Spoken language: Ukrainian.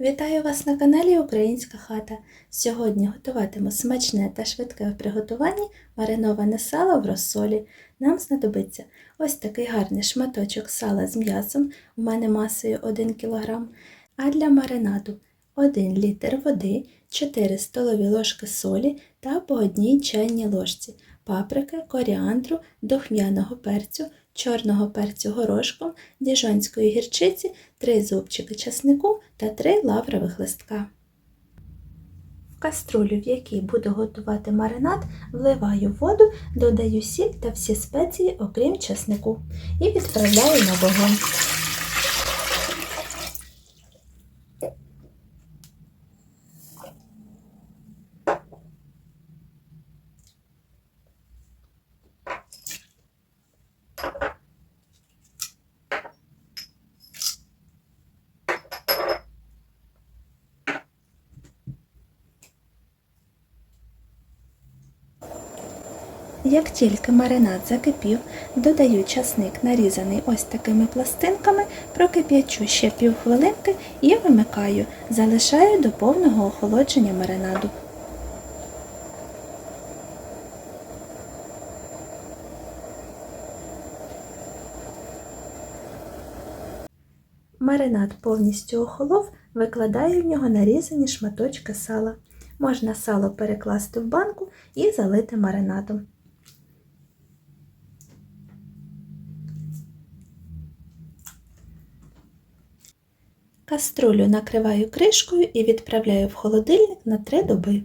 Вітаю вас на каналі Українська хата. Сьогодні готуватиму смачне та швидке в приготуванні мариноване сало в розсолі. Нам знадобиться ось такий гарний шматочок сала з м'ясом, у мене масою 1 кг, а для маринаду 1 літр води, 4 столові ложки солі та по одній чайній ложці, паприки, коріандру, духмяного перцю, чорного перцю горошком, діжонської гірчиці, 3 зубчики часнику та 3 лаврових листка. В каструлю, в якій буду готувати маринад, вливаю воду, додаю сіль та всі спеції, окрім часнику, і відправляю на вогонь. Як тільки маринад закипів, додаю часник, нарізаний ось такими пластинками, прокип'ячу ще півхвилинки і вимикаю, залишаю до повного охолодження маринаду. Маринад повністю охолов, викладаю в нього нарізані шматочки сала. Можна сало перекласти в банку і залити маринадом. Каструлю накриваю кришкою і відправляю в холодильник на 3 доби.